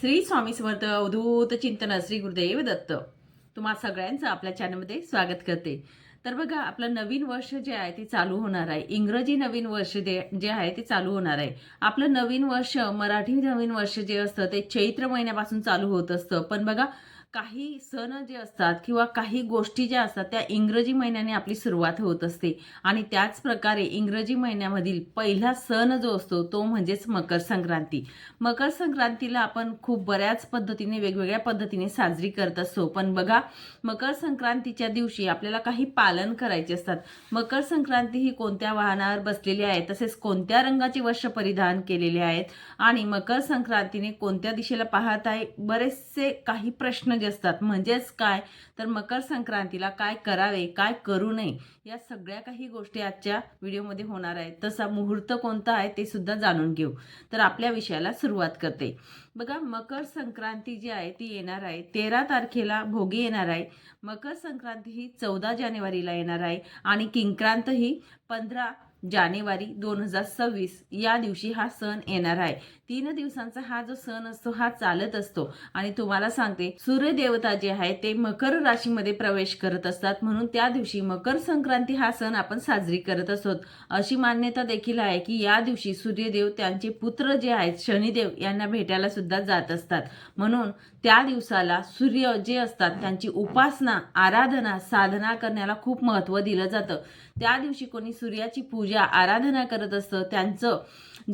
श्री स्वामी समर्थ अवधूत चिंतन श्री गुरुदेव दत्त तुम्हा सगळ्यांचं आपल्या चॅनलमध्ये स्वागत करते. तर बघा आपलं नवीन वर्ष जे आहे ते चालू होणार आहे. इंग्रजी नवीन वर्ष जे जे आहे ते चालू होणार आहे. आपलं नवीन वर्ष मराठी नवीन वर्ष जे असतं ते चैत्र महिन्यापासून चालू होत असतं. पण बघा काही सण जे असतात किंवा काही गोष्टी ज्या असतात त्या इंग्रजी महिन्याने आपली सुरुवात होत असते. आणि त्याच प्रकारे इंग्रजी महिन्यामधील पहिला सण जो असतो तो म्हणजेच मकर संक्रांती. मकर संक्रांतीला आपण खूप बऱ्याच पद्धतीने वेगवेगळ्या पद्धतीने साजरी करत असतो. पण बघा मकर संक्रांतीच्या दिवशी आपल्याला काही पालन करायचे असतात. मकर संक्रांती ही कोणत्या वाहनावर बसलेली आहे तसेच कोणत्या रंगाचे वस्त्र परिधान केलेले आहेत? आणि मकर संक्रांतीने कोणत्या दिशेला पाहत आहे? बरेचसे काही प्रश्न जे असतात. म्हणजेच काय? तर मकर संक्रांतीला काय करावे? काय करू नये? या सगळ्या काही गोष्टी आजच्या व्हिडिओमध्ये होणार आहेत. तसा मुहूर्त कोणता आहे ते सुद्धा जाणून घेऊ. तर आपल्या विषयाला सुरुवात करते. बघा मकर संक्रांती जी आहे ती येणार आहे. तेरा तारखेला भोगी येणार आहे. मकर संक्रांती ही चौदा जानेवारीला येणार आहे. आणि किंक्रांत ही पंधरा जानेवारी दोन हजार सव्वीस या दिवशी हा सण येणार आहे. तीन दिवसांचा हा जो सण असतो हा चालत असतो. आणि तुम्हाला सांगते सूर्यदेवता जे आहे ते मकर राशीमध्ये प्रवेश करत असतात. म्हणून त्या दिवशी मकर संक्रांती हा सण आपण साजरी करत असतो. अशी मान्यता देखील आहे की या दिवशी सूर्यदेव त्यांचे पुत्र जे आहेत शनिदेव यांना भेटायला सुद्धा जात असतात. म्हणून त्या दिवसाला सूर्य जे असतात त्यांची उपासना आराधना साधना करण्याला खूप महत्त्व दिलं जातं. त्या दिवशी कोणी सूर्याची पूजा आराधना करत असतं त्यांचं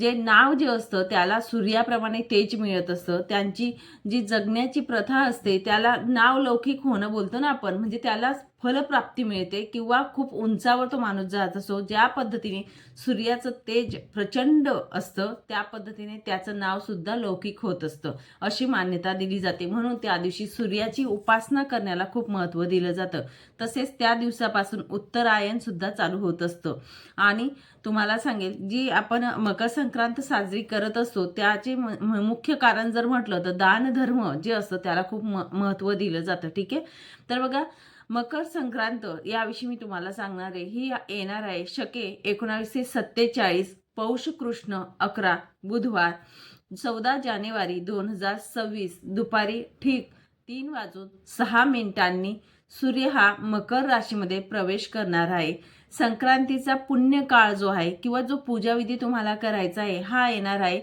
जे नाव जे असतं त्याला सूर्याप्रमाणे तेज मिळत असतं. त्यांची जी जगण्याची प्रथा असते त्याला नाव लौकिक होणं बोलतो ना आपण. म्हणजे त्याला फलप्राप्ती मिळते किंवा खूप उंचावर तो माणूस जात असतो ज्या पद्धतीने सूर्याचं तेज प्रचंड असतं त्या पद्धतीने त्याचं नावसुद्धा लौकिक होत असतं. अशी मान्यता दिली जाते. म्हणून त्या दिवशी सूर्याची उपासना करण्याला खूप महत्त्व दिलं जातं. तसेच त्या दिवसापासून उत्तरायणसुद्धा चालू होत असतं. आणि तुम्हाला सांगेल जी आपण मकर संक्रांत साजरी करत असतो त्याचे म- मुख्य कारण जर म्हटलं तर दानधर्म जे असतं त्याला खूप म महत्त्व दिलं जातं. ठीक आहे? तर बघा मकर संक्रांत याविषयी मी तुम्हाला सांगणार आहे. ही येणार आहे शके एकोणावीसशे सत्तेचाळीस पौष कृष्ण अकरा बुधवार चौदा जानेवारी दोन हजार सव्वीस दुपारी ठीक तीन वाजून सहा मिनिटांनी सूर्य हा मकर राशीमध्ये प्रवेश करणार आहे. संक्रांतीचा पुण्य काळ जो आहे किंवा जो पूजाविधी तुम्हाला करायचा आहे हा येणार आहे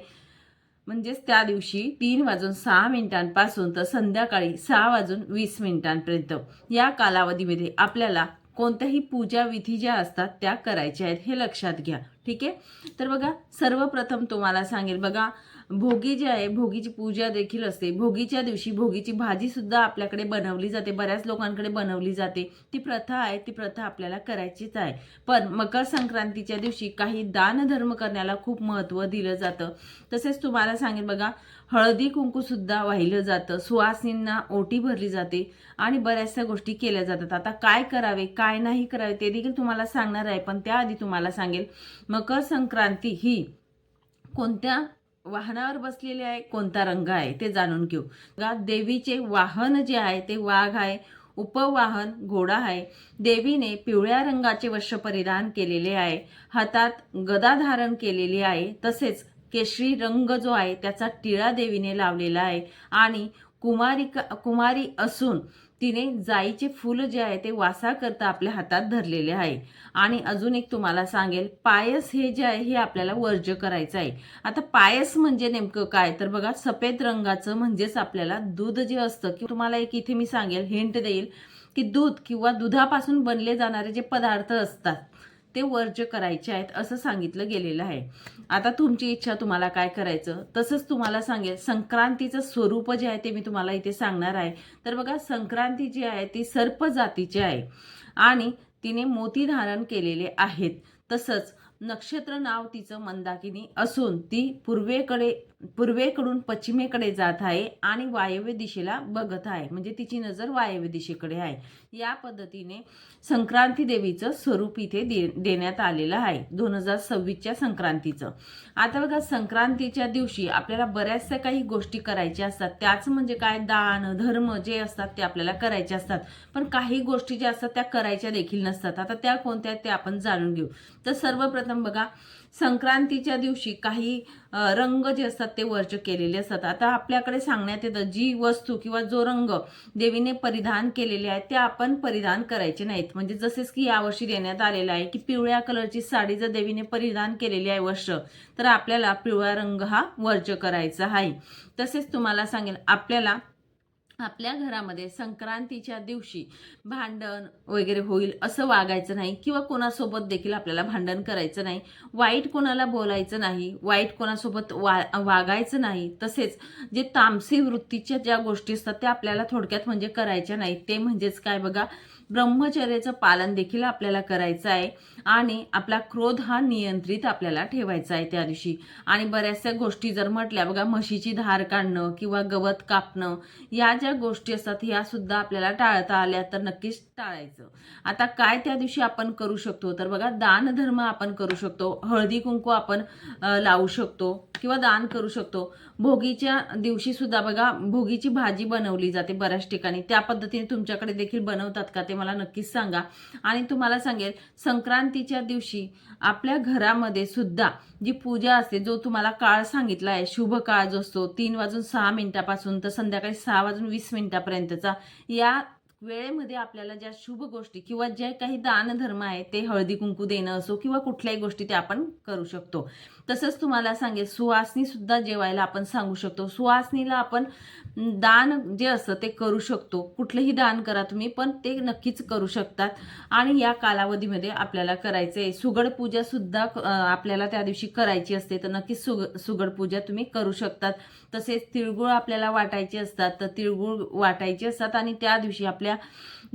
म्हणजेच त्या दिवशी तीन वाजून सहा मिनिटांपासून तर संध्याकाळी सहा वाजून वीस मिनिटांपर्यंत. या कालावधीमध्ये आपल्याला कोणत्याही पूजा विधी ज्या असतात त्या करायच्या आहेत हे लक्षात घ्या. ठीक आहे? तर बघा सर्वप्रथम तुम्हाला सांगेल. बघा भोगी जी आहे भोगीची पूजा देखील असते. भोगीच्या दिवशी भोगीची भाजीसुद्धा आपल्याकडे बनवली जाते. बऱ्याच लोकांकडे बनवली जाते. ती प्रथा आहे ती प्रथा आपल्याला करायचीच आहे. पण मकर संक्रांतीच्या दिवशी काही दानधर्म करण्याला खूप महत्त्व दिलं जातं. तसेच तुम्हाला सांगेल बघा हळदी कुंकूसुद्धा वाहिलं जातं. सुवासिनींना ओटी भरली जाते आणि बऱ्याचशा गोष्टी केल्या जातात. आता काय करावे काय नाही करावे ते देखील तुम्हाला सांगणार आहे. पण त्याआधी तुम्हाला सांगेल मकर संक्रांती ही कोणत्या वाहनावर बसलेले आहे कोणता रंग आहे ते जाणून घेऊ. देवीचे वाहन जे आहे ते वाघ आहे उपवाहन घोडा आहे. देवीने पिवळ्या रंगाचे वस्त्र परिधान केलेले आहे. हातात गदा धारण केलेली आहे. तसेच केशरी रंग जो आहे त्याचा टिळा देवीने लावलेला आहे. आणि कुमारी कुमारी असून तिने जाईचे फूल जे आहे ते वासा करता आपल्या हातात धरलेले आहे. आणि अजून एक तुम्हाला सांगेल पायस हे जे आहे हे आपल्याला वर्ज्य करायचं आहे. आता पायस म्हणजे नेमकं काय? तर बघा सफेद रंगाचं म्हणजेच आपल्याला दूध जे असतं की तुम्हाला एक इथे मी सांगेल हिंट देईल की दूध किंवा दुधापासून बनले जाणारे जे पदार्थ असतात ते वर्ज्य करायचे आहेत असं सांगितलं गेलेलं आहे. आता तुमची इच्छा तुम्हाला काय करायचं? तसंच तुम्हाला सांगेल संक्रांतीचं स्वरूप जे आहे ते मी तुम्हाला इथे सांगणार आहे. तर बघा संक्रांती जी आहे ती सर्प जातीची आहे आणि तिने मोती धारण केलेले आहेत. तसंच नक्षत्र नाव तिचं मंदाकिनी असून ती पूर्वेकडे पूर्वेकडून पश्चिमेकडे जात आहे आणि वायव्य दिशेला बघत आहे. म्हणजे तिची नजर वायव्य दिशेकडे आहे. या पद्धतीने संक्रांती देवीचं स्वरूप इथे दे देण्यात आलेलं आहे. दोन हजार सव्वीसच्या संक्रांतीचं. आता बघा संक्रांतीच्या दिवशी आपल्याला बऱ्याचशा काही गोष्टी करायच्या असतात. त्याच म्हणजे काय? दान धर्म जे असतात ते आपल्याला करायचे असतात. पण काही गोष्टी ज्या असतात त्या करायच्या देखील नसतात. आता त्या कोणत्या आहेत ते आपण जाणून घेऊ. तर सर्वप्रथम बघा संक्रांतीच्या दिवशी काही रंग जे असतात ते वर्ज केलेले असतात. आता आपल्याकडे सांगण्यात येतं जी वस्तू किंवा जो रंग देवीने परिधान केलेले आहे ते आपण परिधान करायचे नाहीत. म्हणजे जसेच की यावर्षी देण्यात आलेलं आहे की पिवळ्या कलरची साडी जर देवीने परिधान केलेली आहे वर्ष तर आपल्याला पिवळा रंग हा वर्ज करायचा आहे. तसेच तुम्हाला सांगेल आपल्याला आपल्या घरामध्ये संक्रांतीच्या दिवशी भांडण वगैरे होईल असं वागायचं नाही किंवा कोणासोबत देखील आपल्याला भांडण करायचं नाही वाईट कोणाला बोलायचं नाही वाईट कोणासोबत वा वागायचं नाही तसेच जे तामसी वृत्तीच्या ज्या गोष्टी असतात त्या आपल्याला थोडक्यात म्हणजे करायच्या नाहीत. ते म्हणजेच काय बघा ब्रह्मचर्याचं पालन देखील आपल्याला करायचं आहे आणि आपला क्रोध हा नियंत्रित आपल्याला ठेवायचा आहे त्या दिवशी. आणि बऱ्याचशा गोष्टी जर म्हटल्या बघा म्हशीची धार काढणं किंवा गवत कापणं या ज्या गोष्टी असतात ह्या सुद्धा आपल्याला टाळता आल्या तर नक्कीच टाळायचं. आता काय त्या दिवशी आपण करू शकतो? तर बघा दानधर्म आपण करू शकतो. हळदी कुंकू आपण लावू शकतो किंवा दान करू शकतो. भोगीच्या दिवशी सुद्धा बघा भोगीची भाजी बनवली जाते बऱ्याच ठिकाणी. त्या पद्धतीने तुमच्याकडे देखील बनवतात का ते मला नक्कीच सांगा. आणि तुम्हाला सांगेल संक्रांतीच्या दिवशी आपल्या घरामध्ये सुद्धा जी पूजा असते जो तुम्हाला काळ सांगितला आहे शुभ काळ जो असतो तीन वाजून सहा मिनिटापासून तर संध्याकाळी सहा वाजून वीस मिनिटापर्यंतचा या वेळेमध्ये आपल्याला ज्या शुभ गोष्टी किंवा जे काही दानधर्म आहे ते हळदी कुंकू देणं असो किंवा कुठल्याही गोष्टी ते आपण करू शकतो. तसंच तुम्हाला सांगेल सुवासनी सुद्धा जेवायला आपण सांगू शकतो. सुवासनीला आपण दान जे असतं ते करू शकतो. कुठलंही दान करा तुम्ही पण ते नक्कीच करू शकतात. आणि या कालावधीमध्ये आपल्याला करायचं आहे सुगड पूजा सुद्धा आपल्याला त्या दिवशी करायची असते तर नक्कीच सुग सुगड पूजा तुम्ही करू शकतात. तसेच तिळगुळ आपल्याला वाटायचे असतात तर तिळगुळ वाटायचे असतात आणि त्या दिवशी आपल्या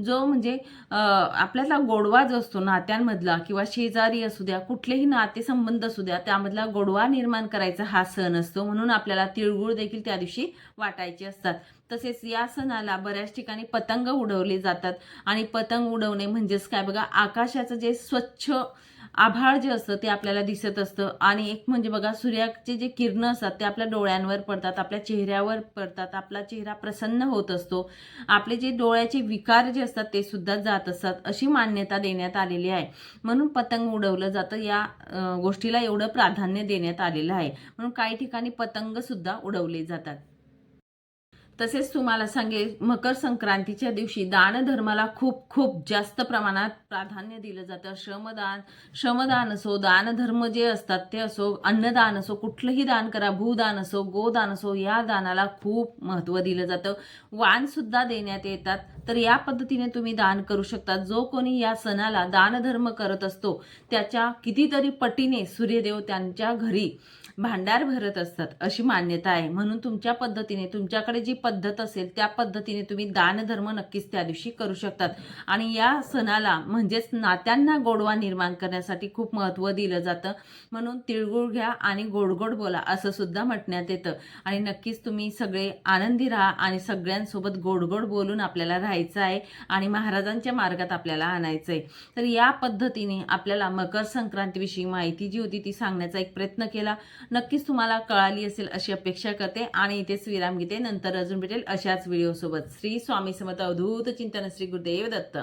जो म्हणजे आपल्याला गोडवा जो असतो नात्यांमधला किंवा शेजारी असू द्या कुठलेही नातेसंबंध असू द्या त्यामधला गोडवा निर्माण करायचा हा सण असतो. म्हणून आपल्याला तिळगुळ देखील त्या दिवशी वाटायचे असतात. तसेच या सणाला बऱ्याच ठिकाणी पतंग उडवले जातात. आणि पतंग उडवणे म्हणजेच काय? बघा आकाशाचं जे स्वच्छ आभाळ जे असतं ते आपल्याला दिसत असतं. आणि एक म्हणजे बघा सूर्याचे जे किरणं असतात ते आपल्या डोळ्यांवर पडतात आपल्या चेहऱ्यावर पडतात आपला चेहरा प्रसन्न होत असतो. आपले जे डोळ्याचे विकार जे असतात ते सुद्धा जात असतात अशी मान्यता देण्यात आलेली आहे. म्हणून पतंग उडवलं जातं या गोष्टीला एवढं प्राधान्य देण्यात आलेलं आहे. म्हणून काही ठिकाणी पतंग सुद्धा उडवले जातात. तसेच तुम्हाला सांगेल मकर संक्रांतीच्या दिवशी दानधर्माला खूप खूप जास्त प्रमाणात प्राधान्य दिलं जातं. श्रमदान श्रमदान असो दानधर्म जे असतात ते असो अन्नदान असो कुठलंही दान करा भूदान असो गोदान असो या दानाला खूप महत्त्व दिलं जातं. वानसुद्धा देण्यात येतात. तर या पद्धतीने तुम्ही दान करू शकता. जो कोणी या सणाला दानधर्म करत असतो त्याच्या कितीतरी पटीने सूर्यदेव त्यांच्या घरी भांडार भरत असतात अशी मान्यता आहे. म्हणून तुमच्या पद्धतीने तुमच्याकडे जी पद्धत असेल त्या पद्धतीने तुम्ही दानधर्म नक्कीच त्या दिवशी करू शकतात. आणि या सणाला म्हणजेच नात्यांना गोडवा निर्माण करण्यासाठी खूप महत्त्व दिलं जातं. म्हणून तिळगुळ घ्या आणि गोडगोड बोला असं सुद्धा म्हटण्यात येतं. आणि नक्कीच तुम्ही सगळे आनंदी राहा आणि सगळ्यांसोबत गोडगोड बोलून आपल्याला राहायचं आहे आणि महाराजांच्या मार्गात आपल्याला आणायचं आहे तर या पद्धतीने आपल्याला मकर संक्रांतीविषयी माहिती जी होती ती सांगण्याचा एक प्रयत्न केला. नक्कीच तुम्हाला कळाली असेल अशी अपेक्षा करते आणि इथेच विराम घेते. नंतर अजून भेटेल अशाच व्हिडिओसोबत. श्री स्वामी समर्थ अवधूत चिंतन श्री गुरुदेव दत्त.